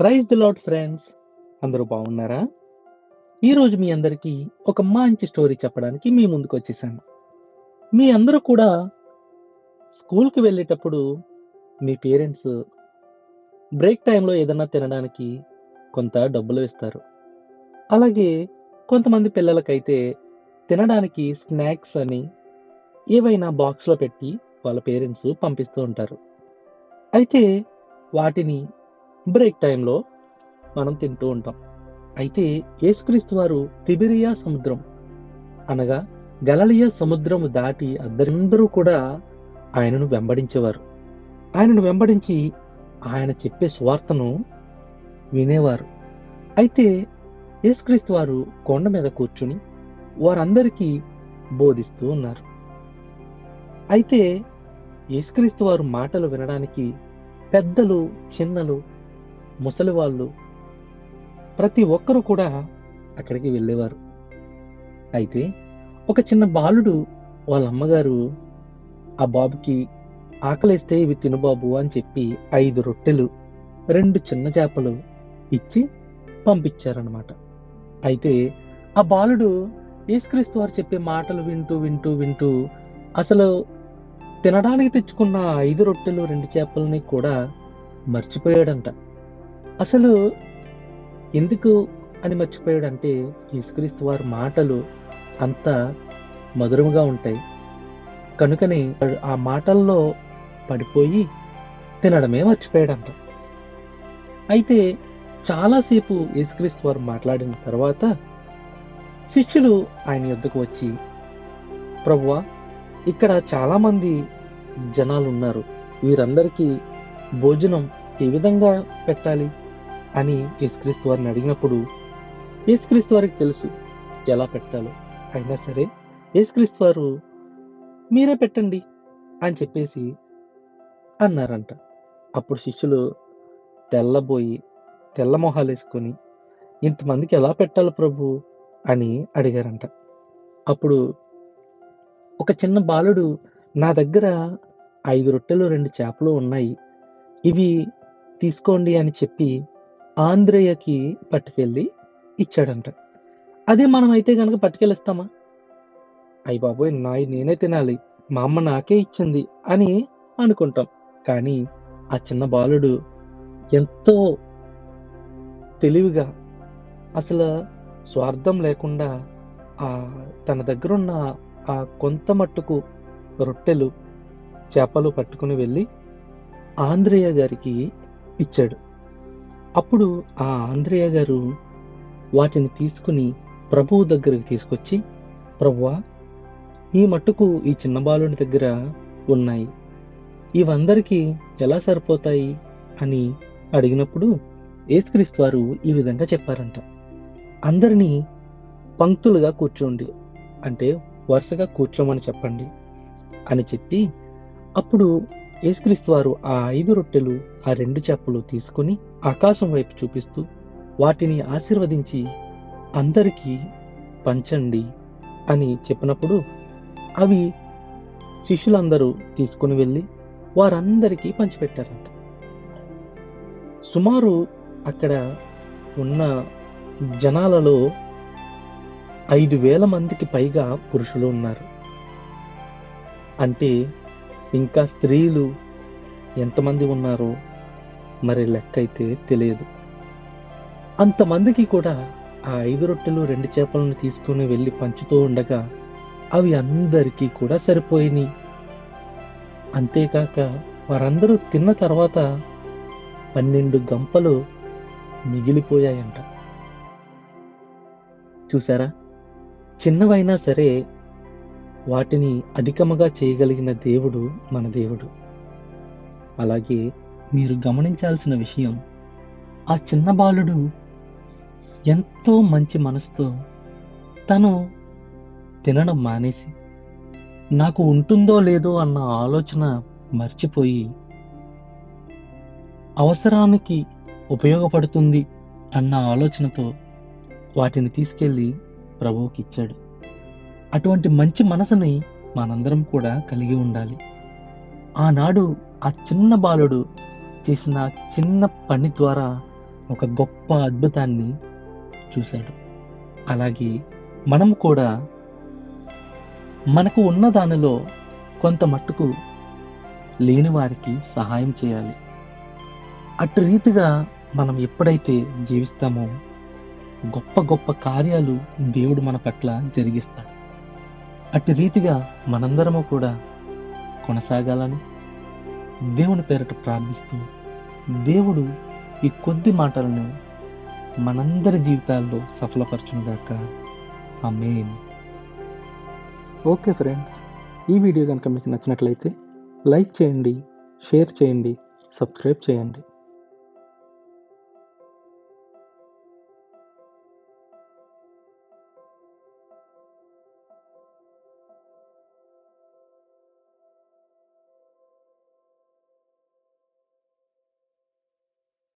Praise the lord friends అందరూ బాగున్నారా? ఈరోజు మీ అందరికీ ఒక మంచి స్టోరీ చెప్పడానికి మీ ముందుకు వచ్చేసాను. మీ అందరూ కూడా స్కూల్కి వెళ్ళేటప్పుడు మీ పేరెంట్స్ బ్రేక్ టైంలో ఏదైనా తినడానికి కొంత డబ్బులు ఇస్తారు అలాగే కొంతమంది పిల్లలకైతే తినడానికి స్నాక్స్ అని ఏవైనా బాక్స్లో పెట్టి వాళ్ళ పేరెంట్స్ పంపిస్తూ ఉంటారు. అయితే వాటిని బ్రేక్ టైంలో మనం తింటూ ఉంటాం. అయితే యేసుక్రీస్తు వారు తిబిరియా సముద్రం అనగా గలలియా సముద్రము దాటి అందరందరూ కూడా ఆయనను వెంబడించేవారు. ఆయనను వెంబడించి ఆయన చెప్పే స్వార్థను వినేవారు. అయితే యేసుక్రీస్తు వారు కొండ మీద కూర్చుని వారందరికీ బోధిస్తూ ఉన్నారు. అయితే యేసుక్రీస్తు వారు మాటలు వినడానికి పెద్దలు చిన్నలు ముసలి వాళ్ళు ప్రతి ఒక్కరు కూడా అక్కడికి వెళ్ళేవారు. అయితే ఒక చిన్న బాలుడు వాళ్ళ అమ్మగారు ఆ బాబుకి ఆకలిస్తే ఇవి తిను బాబు అని చెప్పి ఐదు రొట్టెలు రెండు చిన్న చేపలు ఇచ్చి పంపించారనమాట అయితే ఆ బాలుడు యేసుక్రీస్తు వారు చెప్పే మాటలు వింటూ వింటూ వింటూ అసలు తినడానికి తెచ్చుకున్న ఐదు రొట్టెలు రెండు చేపలని కూడా మర్చిపోయాడంట. అసలు ఎందుకు అని మర్చిపోయాడంటే యేసుక్రీస్తు వారి మాటలు అంత మధురముగా ఉంటాయి. కనుకనే ఆ మాటల్లో పడిపోయి తినడమే మర్చిపోయాడంట. అయితే చాలాసేపు యేసుక్రీస్తు వారు మాట్లాడిన తర్వాత శిష్యులు ఆయన యొద్దకు వచ్చి ప్రభువా ఇక్కడ చాలామంది జనాలు ఉన్నారు వీరందరికీ భోజనం ఏ విధంగా పెట్టాలి? అని యేసుక్రీస్తు వారిని అడిగినప్పుడు యేసుక్రీస్తు వారికి తెలుసు ఎలా పెట్టాలో. అయినా సరే యేసుక్రీస్తు వారు మీరే పెట్టండి అని చెప్పేసి అన్నారంట. అప్పుడు శిష్యులు తెల్లబోయి తెల్ల మొహాలు వేసుకొని ఇంతమందికి ఎలా పెట్టాలి ప్రభు? అని అడిగారంట. అప్పుడు ఒక చిన్న బాలుడు నా దగ్గర ఐదు రొట్టెలు రెండు చేపలు ఉన్నాయి ఇవి తీసుకోండి అని చెప్పి ఆంధ్రయ్యకి పట్టుకెళ్ళి ఇచ్చాడంట. అదే మనం అయితే కనుక పట్టుకెళ్ళిస్తామా? అయ్యి బాబోయ్ నాయి నేనే తినాలి. మా అమ్మ నాకే ఇచ్చింది అని అనుకుంటాం. కానీ ఆ చిన్న బాలుడు ఎంతో తెలివిగా అసలు స్వార్థం లేకుండా ఆ తన దగ్గర ఉన్న ఆ కొంత మట్టుకు రొట్టెలు చేపలు పట్టుకుని వెళ్ళి ఆంధ్రయ్య గారికి ఇచ్చాడు. అప్పుడు ఆ ఆంధ్రేయ గారు వాటిని తీసుకుని ప్రభువు దగ్గరికి తీసుకొచ్చి ప్రభువా ఈ మట్టుకు ఈ చిన్న బాలుని దగ్గర ఉన్నాయి. ఇవందరికీ ఎలా సరిపోతాయి? అని అడిగినప్పుడు యేసుక్రీస్తు వారు ఈ విధంగా చెప్పారంట. అందరినీ పంక్తులుగా కూర్చోండి. అంటే వరుసగా కూర్చోమని చెప్పండి. అని చెప్పి అప్పుడు యేసుక్రీస్తు వారు ఆ ఐదు రొట్టెలు ఆ రెండు చేపలు తీసుకుని ఆకాశం వైపు చూపిస్తూ వాటిని ఆశీర్వదించి అందరికీ పంచండి అని చెప్పినప్పుడు అవి శిష్యులందరూ తీసుకుని వెళ్ళి వారందరికీ పంచిపెట్టారంట. సుమారు అక్కడ ఉన్న జనాలలో ఐదు వేల మందికి పైగా పురుషులు ఉన్నారు. అంటే ఇంకా స్త్రీలు ఎంతమంది ఉన్నారో మరి లెక్క అయితే తెలియదు. అంతమందికి కూడా ఆ ఐదు రొట్టెలు రెండు చేపలను తీసుకుని వెళ్ళి పంచుతూ ఉండగా అవి అందరికీ కూడా సరిపోయినాయి. అంతేకాక వారందరూ తిన్న తర్వాత పన్నెండు గంపలు మిగిలిపోయాయంట. చూసారా చిన్నవైనా సరే వాటిని అధికముగా చేయగలిగిన దేవుడు మన దేవుడు. అలాగే మీరు గమనించాల్సిన విషయం ఆ చిన్న బాలుడు ఎంతో మంచి మనసుతో తను తినడం మానేసి నాకు ఉంటుందో లేదో అన్న ఆలోచన మర్చిపోయి అవసరానికి ఉపయోగపడుతుంది అన్న ఆలోచనతో వాటిని తీసుకెళ్ళి ప్రభువుకి ఇచ్చాడు అటువంటి మంచి మనసుని మనందరం కూడా కలిగి ఉండాలి. ఆనాడు ఆ చిన్న బాలుడు చేసిన చిన్న పని ద్వారా ఒక గొప్ప అద్భుతాన్ని చూశాడు. అలాగే మనం కూడా మనకు ఉన్న దానిలో కొంత మట్టుకు లేని వారికి సహాయం చేయాలి. అటు రీతిగా మనం ఎప్పుడైతే జీవిస్తామో గొప్ప గొప్ప కార్యాలు దేవుడు మన పట్ల జరిగిస్తాడు. అటు రీతిగా మనందరము కూడా కొనసాగాలని దేవుని పేరట ప్రార్థిస్తూ దేవుడు ఈ కొద్ది మాటలను మనందరి జీవితాల్లో సఫలపరచునుగాక. మెయిన్ ఓకే ఫ్రెండ్స్ ఈ వీడియో కనుక మీకు నచ్చినట్లయితే లైక్ చేయండి షేర్ చేయండి సబ్స్క్రైబ్ చేయండి.